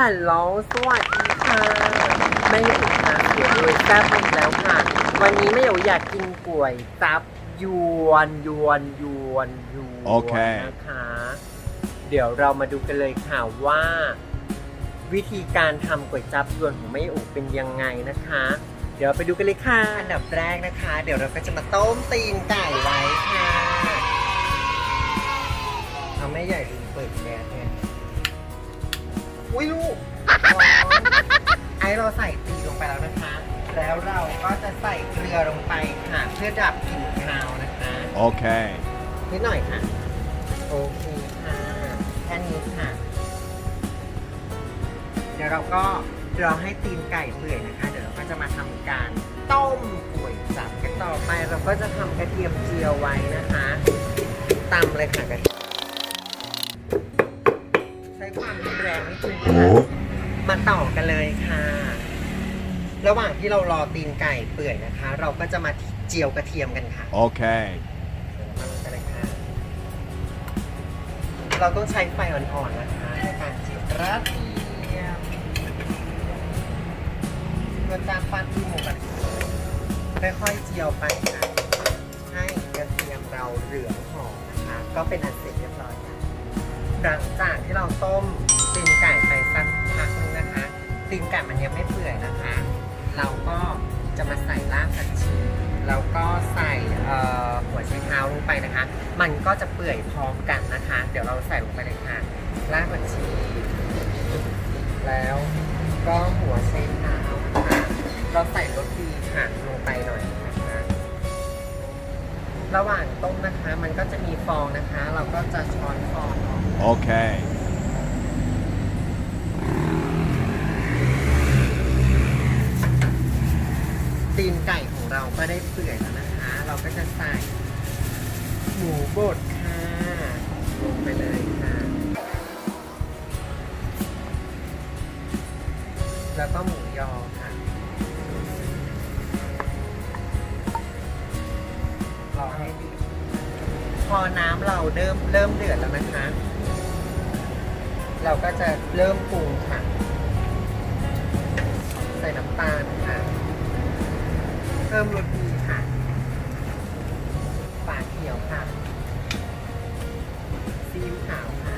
ฮัลโหลสวัสดีค่ะไม่อยากทานเสียเลยแซ่บอีกแล้วค่ะ วันนี้ไม่อยากอยากกินก๋วยจับยวนยวนยวนยวนโอเค นะคะ เดี๋ยวเรามาดูกันเลยค่ะว่า วิธีการทำก๋วยจับยวนของแม่อุเป็นยังไงนะคะ เดี๋ยวไปดูกันเลยค่ะ อันดับแรกนะคะ เดี๋ยวเราก็จะมาต้มตีนไก่ไว้ค่ะเอาแม่ใหญ่ลืมเปิดแก๊สไง อุ้ยลูกร้อนไอเราใส่ตีนลงไปแล้วนะคะ แล้วเราก็จะใส่เกลือลงไปค่ะเพื่อดับกลิ่นคาวนะคะ Okay. นิดหน่อยค่ะ โอเคค่ะแค่นี้ค่ะ เดี๋ยวเราก็รอให้ตีนไก่เปื่อยนะคะ เดี๋ยวเราก็จะมาทำการต้มก๋วยจับกันต่อไป เราก็จะทำกระเทียมเจียวไว้นะคะตำเลยค่ะกระเทียม ความรุนแรงนิดนึงนะคะมาต่อกันเลยค่ะ ระหว่างที่เรารอตีนไก่เปื่อยนะคะ เราก็จะมาเจียวกระเทียมกันค่ะ Okay. เราต้องใช้ไฟอ่อนๆนะคะในการเจียวกระเทียมเพื่อการปั้นที่หมูกันค่อยๆเจียวไปค่ะให้กระเทียมเราเหลืองหอมนะคะ ก็เป็นอันเสร็จเรียบร้อยค่ะหลังจากที่เราต้ม ตีนไก่ไปสักพักนึงนะคะ ตีนไก่มันยังไม่เปื่อยนะคะ เราก็จะมาใส่รากผักชีแล้วก็ใส่หัวไชเท้าลงไปนะคะ มันก็จะเปื่อยพร้อมกันนะคะ เดี๋ยวเราใส่ลงไปเลยค่ะรากผักชี แล้วก็หัวไชเท้าค่ะเราใส่รสดีค่ะลงไปหน่อยนะคะระหว่างต้มนะคะมันก็จะมีฟองนะคะ เราก็จะช้อนฟองออก Okay. ตีนไก่ของเราก็ได้เปื่อยแล้วนะคะ เราก็จะใส่หมูบดค่ะลงไปเลยค่ะ แล้วก็หมูยอค่ะรอให้ดีพอน้ำเราเริ่มเริ่มเดือดแล้วนะคะ เราก็จะเริ่มปรุงค่ะ ใส่น้ำตาลค่ะ พิ่มรสดีค่ะฝาเขียวค่ะ ซีอิ๊วขาวค่ะ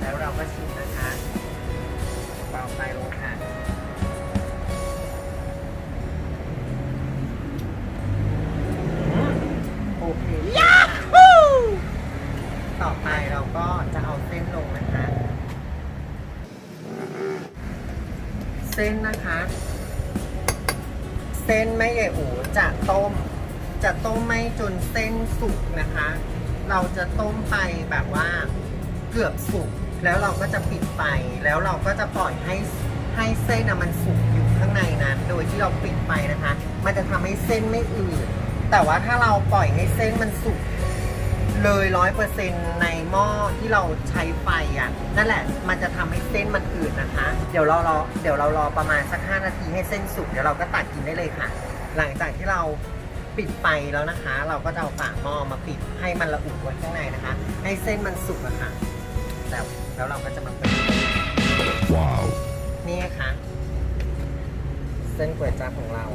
แล้วเราก็ชิมนะคะเบาไปลงค่ะ ส้นแม่ใหญ่อูจะต้ม จะต้มไม่จนเส้นสุกนะคะ เราจะต้มไปแบบว่าเกือบสุกแล้วเราก็จะปิดไฟแล้วเราก็จะปล่อยให้ให้เส้นนะมันสุกอยู่ข้างในนั้น โดยที่เราปิดไฟนะคะ มันจะทำให้เส้นไม่อืดแต่ว่าถ้าเราปล่อยให้เส้นมันสุกเลยร้อยเปอร์เซ็นในหม้อที่เราใช้ไฟอะนั่นแหละ มันจะทำให้เส้นมันอืดนะคะ เดี๋ยวเรารอเดี๋ยวเรารอประมาณสักห้านาทีให้เส้นสุกเดี๋ยวเราก็ตักกินได้เลยค่ะ หลังจากที่เราปิดไฟแล้วนะคะ เราก็จะเอาฝาหม้อมาปิดให้มันระอุไว้ข้างในนะคะ ให้เส้นมันสุกอะค่ะแล้วแล้วเราก็จะมาเปิด Wow. นี่ไงคะเส้นก๋วยจั๊บของเรา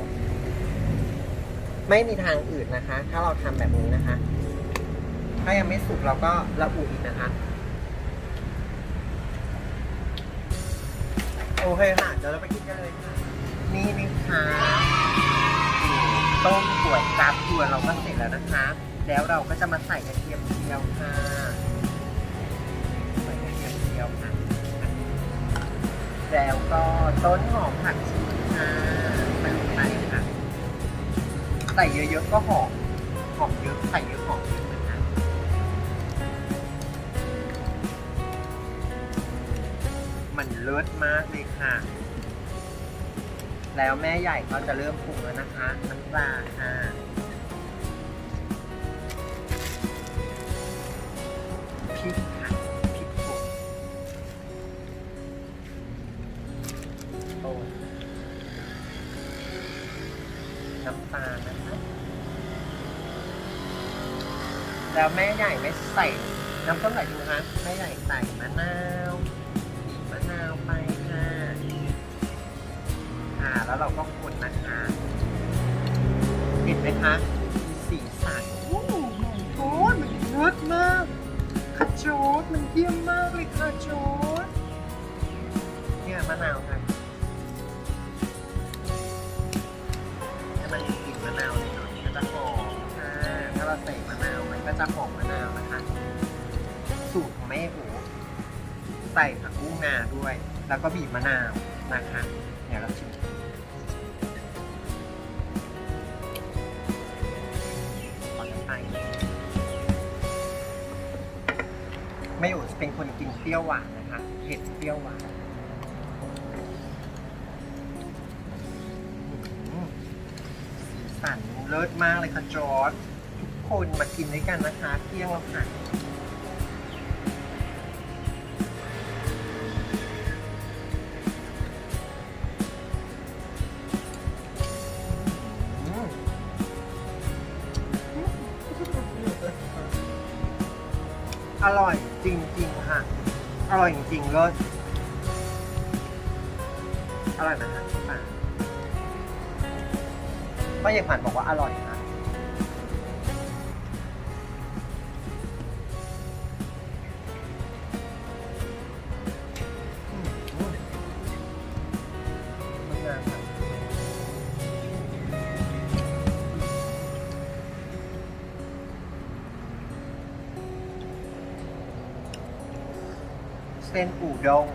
ไม่มีทางอื่นนะคะ ถ้าเราทำแบบนี้นะคะ ถ้ายังไม่สุกเราก็ระอุอีกนะคะโอเคค่ะเดี๋ยวเราไปกินกันเลยค่ะนี่นะคะ ต้มก๋วยจั๊บยวเราก็เสร็จแล้วนะคะ แล้วเราก็จะมาใส่กระเทียมเจียวค่ะ ใส่กระเทียมเจียวค่ะ แล้วก็ต้นหอมผักชีค่ะใส่ลงไปค่ะ ใส่เยอะๆก็หอม หอมเยอะ ใส่เยอะหอมเยอะนะคะมันเลิศมากเลยค่ะ แล้วแม่ใหญ่ก็จะเริ่มปรุงแล้วนะคะน้ำปลาค่ะพริกค่ะพริกป่นโอ้น้ำตาลนะคะแล้วแม่ใหญ่ไม่ใส่น้ำส้มสายชูคะแม่ใหญ่ใส่มะนมะนาว อ่าแล้วเราก็คนนะคะเห็นไหมคะมีสีสันโอ้โหโอ้ยมันเลิศมากคาโจดมันเยี่ยมมากเลยคาโจดเนี่ยมะนาวค่ะให้มันมีกลิ่นมะนาวหน่อยก็จะหอมค่ะถ้าเราใส่มะนาวมันก็จะหอมมะนาวนะคะ สูตรของแม่โอใส่ผักบุ้งนาด้วย แล้วก็บีบมะนาวนะคะ เดี๋ยวเราชิม เป็นคนกินเปรี้ยวหวานนะคะเผ็ดเปรี้ยวหวานอืมสีสันเลิศมากเลยค่ะจอร์ดทุกคนมากินด้วยกันนะคะเที่ยงแล้วค่ะ อร่อยจริงๆค่ะ อร่อยจริงๆเลยอร่อยนะฮะป้าป้าอยากผ่านบอกว่าอร่อยค่ะ ส้นอูด้ง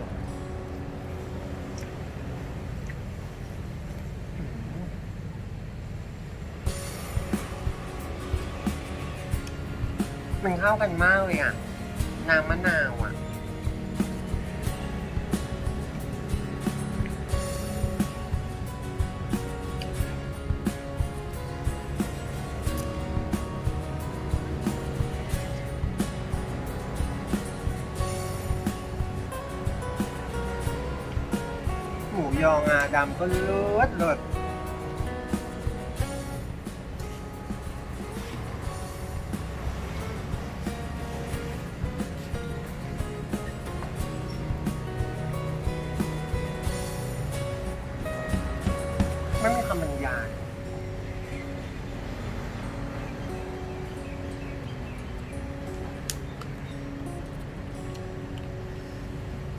มันเข้ากันมากเลยอะ น้ำมะนาวอะ ยองาดำก็เลิศเลิศไม่มีคำบรรยาย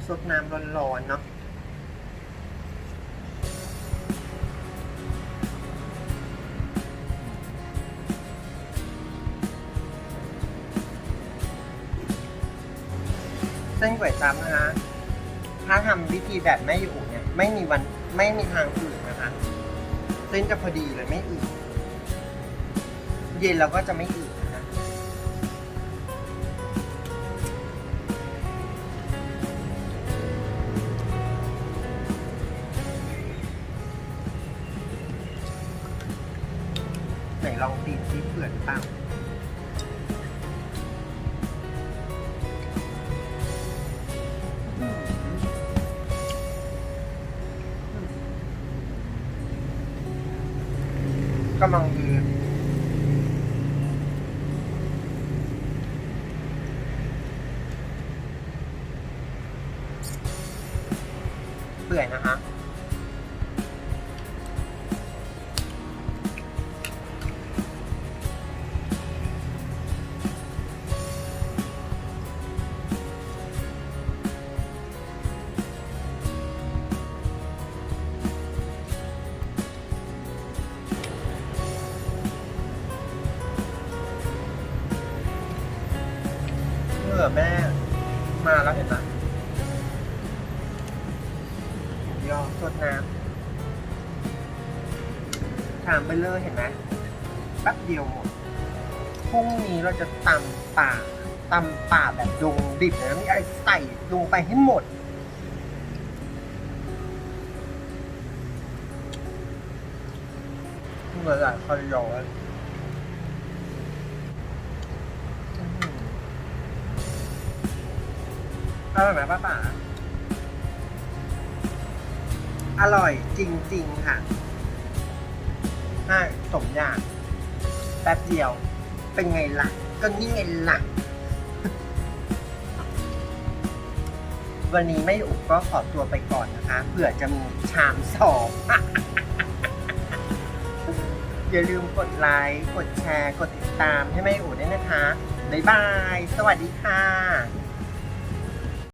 สดน้ำร้อนๆเนาะ เส้นก๋วยจั๊บนะคะ ถ้าทำวิธีแบบแม่อยู่เนี่ย ไม่มีวันไม่มีทางอืดนะคะ เส้นจะพอดีเลยไม่อืดเย็นเราก็จะไม่อืดนะคะไหนลองตีนซิเผื่อนเปล่า เปื่อยนะคะ ยอสดน้ำถามไปเลยเห็นไหมแป๊บเดียวหมดพรุ่งนี้เราจะตำป่าตำป่าแบบดงดิบเลยนะมีอะไรใส่ลงไปให้หมด เหมือนหลายคนรอเลยอื้อหืออร่อยไหมป้าป๋า อร่อยจริง ๆ ค่ะใช่สมอยากแป๊บเดียว เป็นไงล่ะ ก็นี่ไงล่ะ วันนี้ไม่อุบก็ขอตัวไปก่อนนะคะ เผื่อจะมีชามสอง อย่าลืมกดไลค์ กดแชร์ กดติดตามให้แม่อูด้วยนะคะ บ๊ายบาย สวัสดีค่ะ